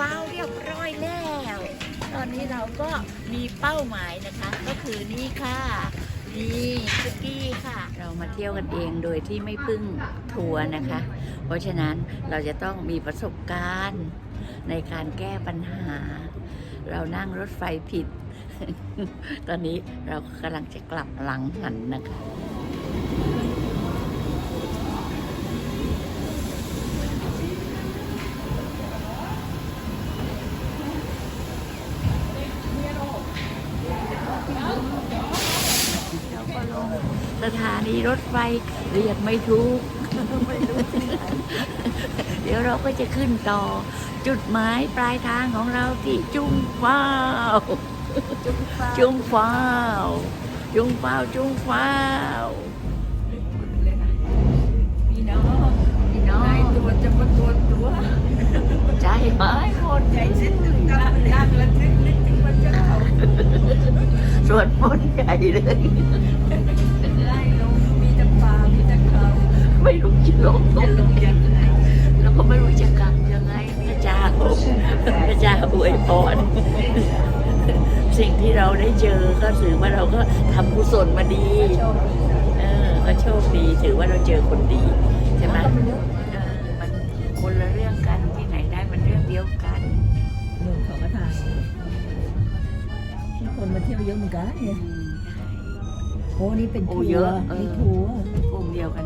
ฟ้าวเรียบร้อยแล้ว ตอนนี้เราก็มีเป้าหมายนะคะ ก็คือนี่ค่ะ นี่สกี้ค่ะ เรามาเที่ยวกันเองโดยที่ไม่พึ่งทัวร์นะคะ เพราะฉะนั้นเราจะต้องมีประสบการณ์ในการแก้ปัญหา เรานั่งรถไฟผิด ตอนนี้เรากำลังจะกลับหลังหันนะคะ รถไฟเรียกไม่ถูก เดี๋ยวเราก็จะขึ้นต่อ จุดหมายปลายทางของเราที่จุงฟ้าว จุงฟ้าว จุงฟ้าว จุงฟ้าวพี่น้องพี่น้องนายตัวจะมาตัวตัวใจหายหมดใจสิ้นถึงกับนั่งแล้วนึกนึกถึงมันจะเขาสวดมนต์ใหญ่เลย ลงตรจะงลงไหนยังไงแล้วก็ไม่รู้จะกลับยังไงพระเจ้าพระเจ้าอวยพรสิ่งที่เราได้เจอก็ถือว่าเราก็ทำกุศลมาดีโชคดีนะเออก็โชคดีถือว่าเราเจอคนดีใช่ไหมเออมันคนละเรื่องกันที่ไหนได้มันเรื่องเดียวกันเมืองเขาก็ทานคนมาเที่ยวเยอะเหมือนกันเนี่ยอืมโอ้นี่เป็นโอ้ทัวเยอะร์เออนี่ทัวร์กลุ่มเดียวกัน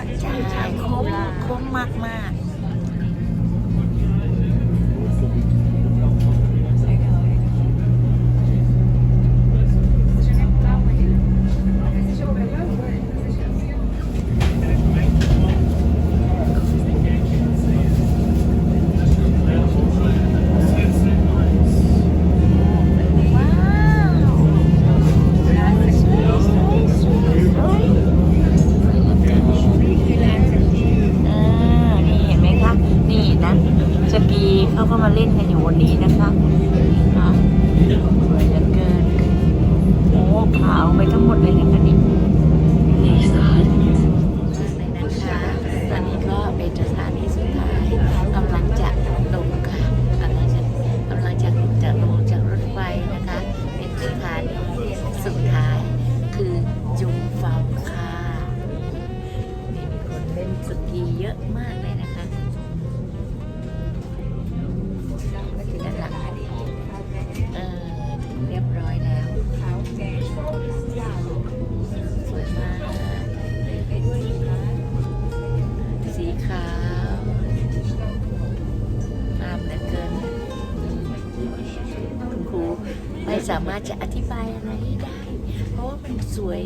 จอหิมะใช่ชายคุ้มลาคุ้มมากมาก อยู่บนนี้นะคะอะสวยเหลือเกินโอ้ขาวไปทั้งหมดเลยนะคะนี่นี่สวยเลยนะคะตอนนี้ก็เป็นสถานีสุดท้ายกำลังจะลงค่ะกำลังจะกำลังจะจะลงจากรถไฟนะคะ เป็นสถานีสุดท้าย คือจุงเฟาค่ะมีคนเล่นสกีเยอะมากเลย สามารถจะอธิบายอะไรได้ เพราะว่ามันสวย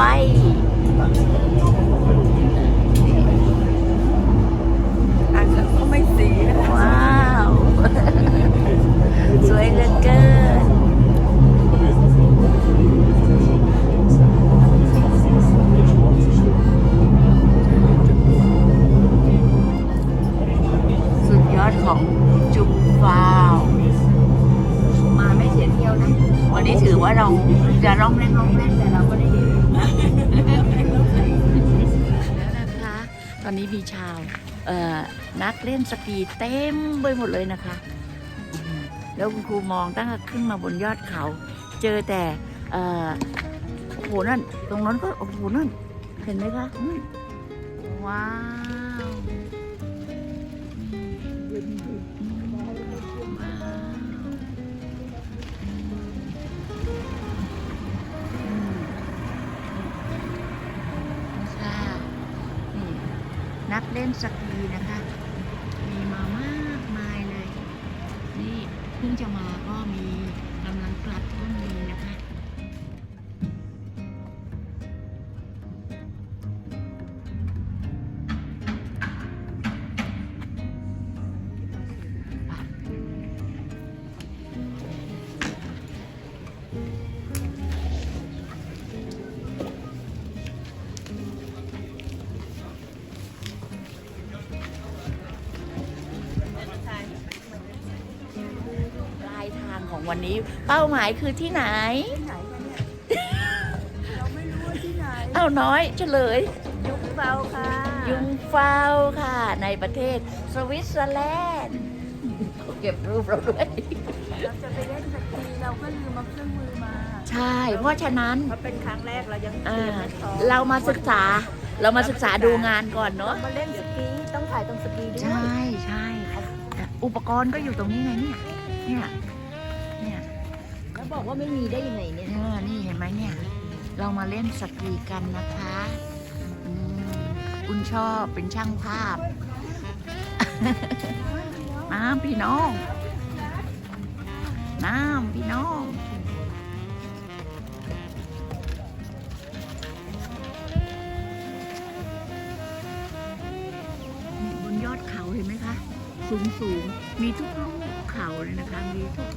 ไป นักเล่นสกีเต็มไปหมดเลยนะคะ แล้วคุณครูมองตั้งแต่ขึ้นมาบนยอดเขา เจอแต่เอ่อโอ้โหนั่น ตรงนั้นก็โอ้โหนั่น เห็นไหมคะว้าว เล่นสกีนะคะ วันนี้ เป้าหมายคือที่ไหนที่ไหนคะเนี่ยเราไม่รู้ว่าที่ไหนเอาน้อยเฉลย ยุคเบาค่ะยุงฟาวค่ะ ในประเทศสวิตเซอร์แลนด์เขาเก็บรูปเราด้วย เราจะไปเล่นสกีเราก็ลืมมาเครื่องมือมาใช่ เพราะฉะนั้นเพราะเป็นครั้งแรกเรายังเตอ่ารียมไม่พร้อมเรามาศึกษา เรามาศึกษาดูงานก่อนเนาะเรามาเล่นสกีต้องถ่ายตรงสกีด้วยใช่ใช่อุปกรณ์ก็อยู่ตรงนี้ไงเนี่ย เนี่ยเนี่ยแล้ว บอกว่าไม่มีได้ยังไงเนี่ยเออนี่เห็นไหมเนี่ย เรามาเล่นสกีกันนะคะอืมคุณชอบเป็นช่างภาพ น้ำพี่น้อง น้ำพี่น้องบนยอดเขาเห็นไหมคะ สูงสูงๆมีทุกลูกเขาเลยนะคะ มีทุก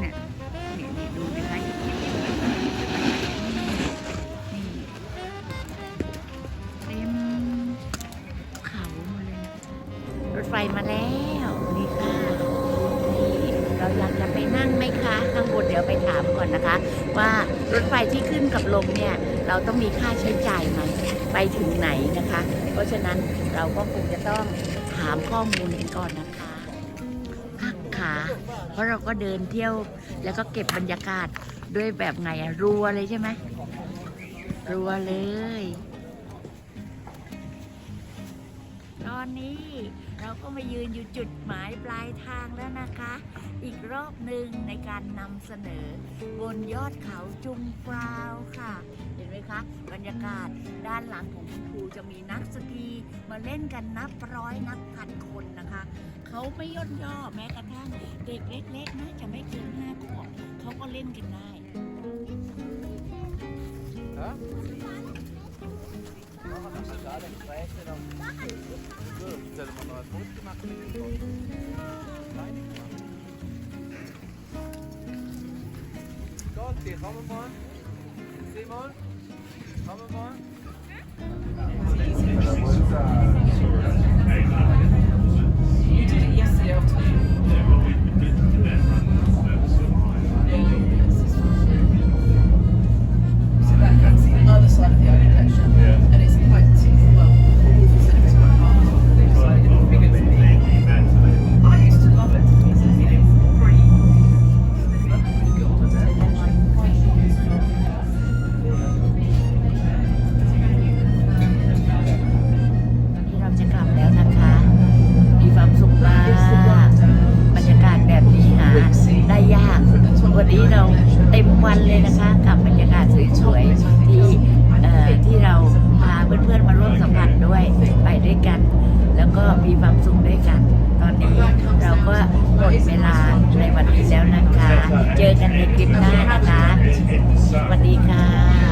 เนี่ยนี่นี่ ดูนะคะเต็มเขาหมดเลยนะรถไฟมาแล้วนี่ค่ะนี่เราอยากจะไปนั่งไหมคะข้างบนเดี๋ยวไปถามก่อนนะคะ ว่ารถไฟที่ขึ้นกับลงเนี่ยเราต้องมีค่าใช้จ่ายไหมไปถึงไหนนะคะ เพราะฉะนั้นเราก็คงจะต้องถามข้อมูลกันก่อนนะคะ เพราะเราก็เดินเที่ยว แล้วก็เก็บบรรยากาศด้วยแบบไงอะรัวเลยใช่ไหมรัวเลย ตอนนี้เราก็มายืนอยู่จุดหมายปลายทางแล้วนะคะ อีกรอบหนึ่งในการนำเสนอบนยอดเขาจุงฟราวค่ะ เห็นไหมคะ บรรยากาศด้านหลังของคุณครูจะมีนักสกีมาเล่นกันนับร้อยนับพันคนนะคะ เขาไม่ย่นย่อแม้กระทั่งเด็กเล็กๆน่าจะไม่เกินห้าขวบเขาก็เล่นกันได้ Sollte, kommen wir mal. Simon, kommen wir mal. เต็มวันเลยนะคะกับบรรยากาศสวยๆที่ที่เราพาเพื่อนๆมาร่วมสัมผัสด้วยไปด้วยกัน แล้วก็มีความสุขด้วยกัน ตอนนี้เราก็หมดเวลาในวันนี้แล้วนะคะ เจอกันในคลิปหน้านะคะสวัสดีค่ะ